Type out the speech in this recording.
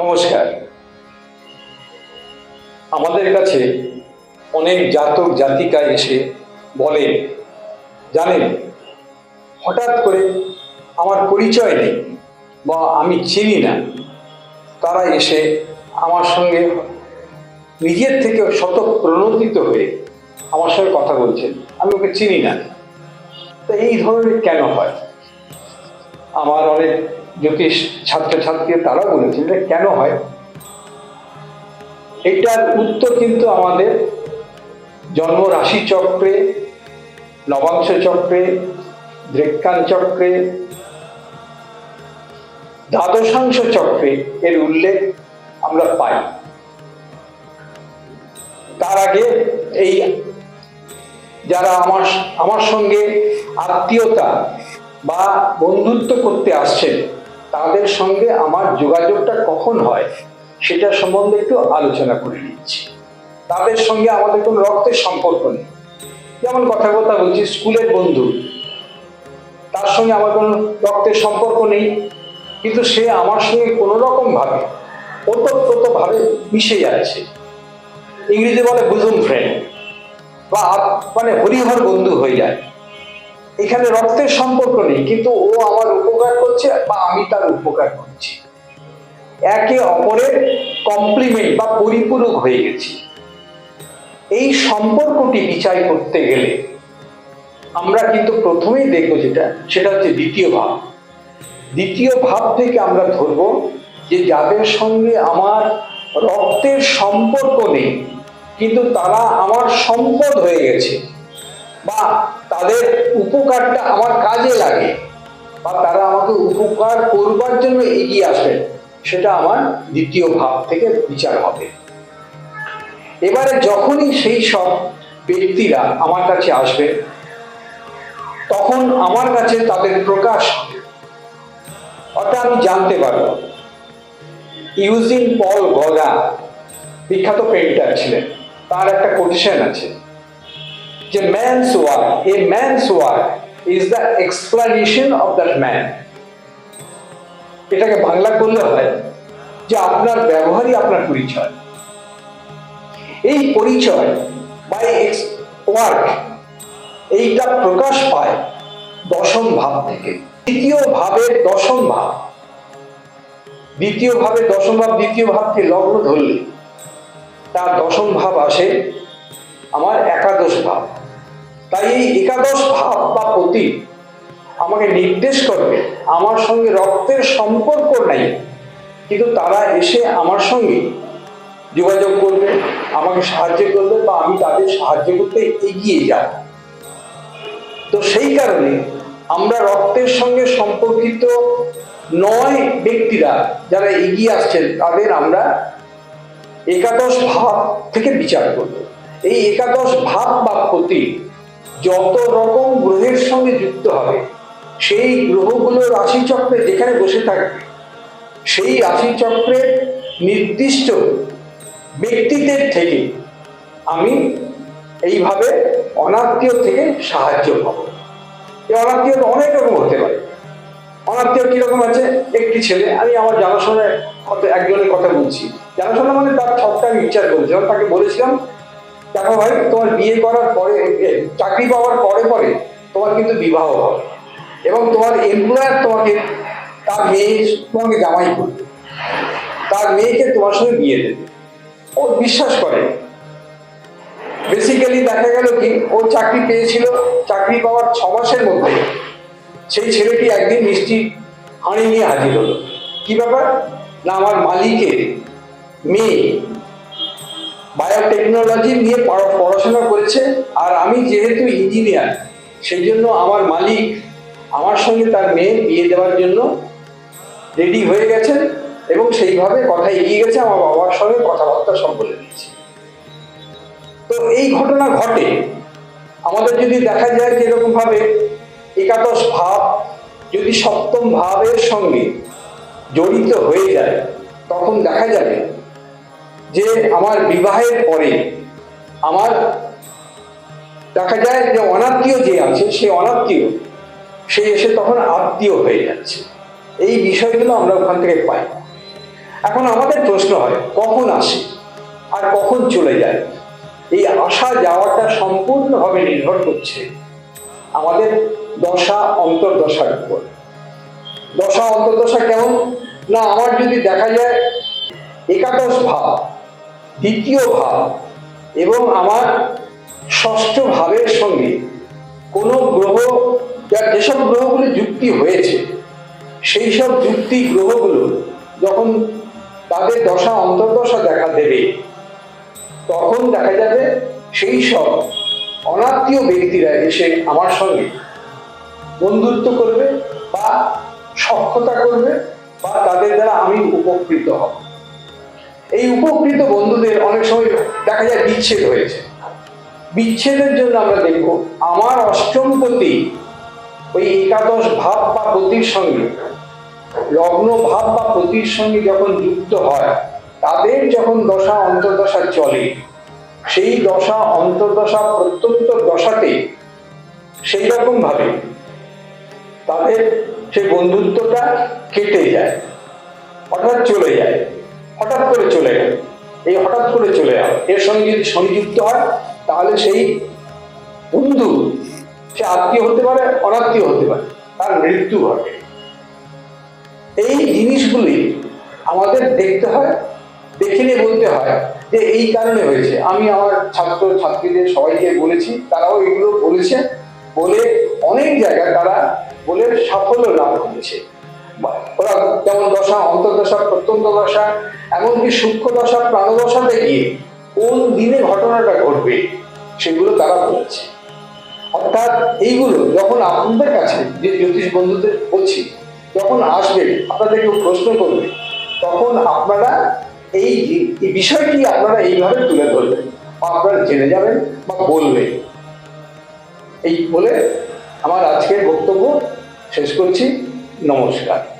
নমস্কার। আমাদের কাছে অনেক জাতক জাতিকা এসে বলেন জানেন, হঠাৎ করে আমার পরিচয় নেই বা আমি চিনি না। তারা এসে আমার সঙ্গে নিজের থেকে শত প্রণোদিত হয়ে আমার সঙ্গে কথা বলছেন। আমি ওকে চিনি না। তো এই ধরনের কেন হয়? আমার অনেক জ্যোতিষ ছাত্রছাত্রী তারা বলেছেন এটা কেন হয়? এটার উত্তর কিন্তু আমাদের জন্ম রাশি চক্রে নবাংশ চক্রে, দ্রেক্কান চক্রে, দ্বাদশাংশ চক্রে এর উল্লেখ আমরা পাই। তার আগে এই যারা আমার আমার সঙ্গে আত্মীয়তা বা বন্ধুত্ব করতে আসছেন তাদের সঙ্গে আমার যোগাযোগটা কখন হয় সেটা সম্বন্ধে একটু আলোচনা করে নিচ্ছি। তাদের সঙ্গে আমাদের কোনো রক্তের সম্পর্ক নেই। যেমন কথা কথা বলছি, স্কুলের বন্ধু, তার সঙ্গে আমার কোনো রক্তের সম্পর্ক নেই, কিন্তু সে আমার সঙ্গে কোনো রকম ভাবে ওতপ্রোত ভাবে মিশে যাচ্ছে। ইংরেজি বলে বুজুম ফ্রেন্ড বা মানে হরিহর বন্ধু হয়ে যায়। এখানে রক্তের সম্পর্ক নেই, কিন্তু ও আমার উপকার করছে বা আমি তার উপকার করছি। একে অপরের কমপ্লিমেন্ট বা পরিপূরক হয়ে গেছি। এই সম্পর্কটি বিচার করতে গেলে আমরা কিন্তু প্রথমেই দেখব যেটা, সেটা হচ্ছে দ্বিতীয় ভাব। দ্বিতীয় ভাব থেকে আমরা ধরবো যে যাদের সঙ্গে আমার রক্তের সম্পর্ক নেই, কিন্তু তারা আমার সম্পদ হয়ে গেছে। বা তাদের উপকারটা আমার কাজে লাগে বা তারা আমাকে উপকার করবার জন্য এগিয়ে আসবে সেটা আমার দ্বিতীয় ভাব থেকে বিচার হবে। এবারে যখনই সেই সব ব্যক্তিরা আমার কাছে আসবে, তখন আমার কাছে তাদের প্রকাশ অর্থাৎ আমি জানতে পারব। ইউজিন পল গগা, বিখ্যাত পেন্টার ছিলেন, তার একটা কোটেশন আছে। যে man's work a man's work is the explanation of that man এটাকে বাংলা করলে হয় যে আপনার ব্যবহারই আপনার পরিচয়। এই পরিচয় এক্স ওয়ার্ক এইটা প্রকাশ পায় দশম ভাব থেকে। দ্বিতীয় ভাবের দশম ভাব। দ্বিতীয় ভাবে দশম ভাব, দ্বিতীয় ভাবকে লগ্ন ধরলে, তার দশম ভাব আসে আমার একাদশ ভাব। তাই এই একাদশ ভাব বা প্রতি আমাকে নির্দেশ করবে, আমার সঙ্গে রক্তের সম্পর্ক নাই। কিন্তু তারা এসে আমার সঙ্গে যোগাযোগ করবে, আমাকে সাহায্য করবে বা আমি তাদের সাহায্য করতে এগিয়ে যাব। তো সেই কারণে আমরা রক্তের সঙ্গে সম্পর্কিত নয় ব্যক্তিরা যারা এগিয়ে আসছেন, তাদের আমরা একাদশ ভাব থেকে বিচার করব। এই একাদশ ভাব বা প্রতি যত রকম গ্রহের সঙ্গে যুক্ত হবে, সেই গ্রহগুলো রাশিচক্রে যেখানে বসে থাকবে, সেই রাশিচক্রের নির্দিষ্ট ব্যক্তিদের থেকে আমি এইভাবে অনাত্মীয় থেকে সাহায্য পাবো। এই অনাত্মীয় অনেক রকম হতে পারে। অনাত্মীয় কীরকম আছে? একটি ছেলে। আমি আমার জানাশোনার একজনের কথা বলছি। জানাশোনা মানে তার আমি বিচার করেছি তাকে বলেছিলাম দেখো ভাই তোমার বিয়ে করার পরে চাকরি পাওয়ার পরে পরে তোমার কিন্তু বিবাহ হবে। এবং তোমার এমপ্লয়ার তোমাকে তার মেয়ে তোমাকে জামাই করবে। তার মেয়েকে তোমার সঙ্গে বিয়ে দেবে। ও বিশ্বাস করে। বেসিক্যালি দেখা গেল কি, ও চাকরি পেয়েছিল, চাকরি পাওয়ার ছ মাসের মধ্যে সেই ছেলেটি একদিন মিষ্টি হাঁড়ি নিয়ে হাজির হলো। কি ব্যাপার? না, আমার মালিকের মেয়ে বায়োটেকনোলজি নিয়ে পড়া- পড়াশোনা করেছে আর আমি যেহেতু ইঞ্জিনিয়ার সেই জন্য আমার মালিক আমার সঙ্গে তার মেয়ে বিয়ে দেওয়ার জন্য রেডি হয়ে গেছেন এবং সেইভাবে কথা এগিয়ে গেছে, আমার বাবার সঙ্গে কথাবার্তা সব বলে দিয়েছে তো এই ঘটনা ঘটে। আমাদের যদি দেখা যায় যে এরকম ভাবে একাদশ ভাব যদি সপ্তম ভাবের সঙ্গে জড়িত হয়ে যায়, তখন দেখা যাবে যে আমার বিবাহের পরে আমার দেখা যায় যে অনাত্মীয় যে আছে, সে অনাত্মীয়, সে এসে তখন আত্মীয় হয়ে যাচ্ছে। এই বিষয়গুলো আমরা ওখান থেকে পাই। এখন আমাদের প্রশ্ন হয়, কখন আসে আর কখন চলে যায়? এই আসা যাওয়াটা সম্পূর্ণভাবে নির্ভর করছে আমাদের দশা অন্তর্দশার উপর। দশা অন্তর্দশা কেমন? না, আমার যদি দেখা যায় একাদশ ভাব দ্বিতীয় ভাব এবং আমার ষষ্ঠ ভাবের সঙ্গে কোনো গ্রহ যার যেসব গ্রহগুলি যুক্তি হয়েছে, সেই সব যুক্তি গ্রহগুলো যখন তাদের দশা অন্তর্দশা দেখা দেবে, তখন দেখা যাবে সেই সব অনাত্মীয় ব্যক্তিরা এসে আমার সঙ্গে বন্ধুত্ব করবে বা সক্ষতা করবে বা তাদের দ্বারা আমি উপকৃত হব। এই উপকৃত বন্ধুদের অনেক সময় দেখা যায় বিচ্ছেদ হয়েছে। বিচ্ছেদের জন্য আমরা দেখব, আমার অষ্টমপতি ওই একাদশ ভাব বা পতির সঙ্গে লগ্ন ভাব বা পতির সঙ্গে যখন যুক্ত হয়, তাদের যখন দশা অন্তর্দশা চলে, সেই দশা অন্তর্দশা প্রত্যন্ত দশাতে সেই রকম ভাবে তাদের সেই বন্ধুত্বটা কেটে যায় হঠাৎ চলে যায়। হঠাৎ করে চলে গেল এই হঠাৎ করে চলে যাওয়া এর সঙ্গে যদি শনি যুক্ত হয়, তাহলে সেই বন্ধু, সে আত্মীয় হতে পারে, অনাত্মীয় হতে পারে, তার মৃত্যু ঘটে। এই জিনিসগুলি আমাদের দেখতে হয়, দেখে নিয়ে বলতে হয় যে এই কারণে হয়েছে। আমি আমার ছাত্র, ছাত্রীদের সবাইকে বলেছি, তারাও এগুলো বলেছে, বলে অনেক জায়গায় তারা বলে সাফল্য লাভ করেছে। ওরা যেমন দশা, অন্তর্দশা, প্রত্যন্ত দশা, এমনকি সূক্ষ্ম দশা প্রাণদশাতে গিয়ে কোন দিনে ঘটনাটা ঘটবে, সেগুলো তারা বলেছে। অর্থাৎ এইগুলো যখন আপনাদের কাছে, যে জ্যোতিষ বন্ধুদের বলছি, যখন আসবে আপনাদের কেউ প্রশ্ন করবে, তখন আপনারা এই এই বিষয়টি আপনারা এইভাবে তুলে ধরবেন, বা আপনারা জেনে যাবেন বা বলবেন। এই বলে আমার আজকের বক্তব্য শেষ করছি। নমস্কার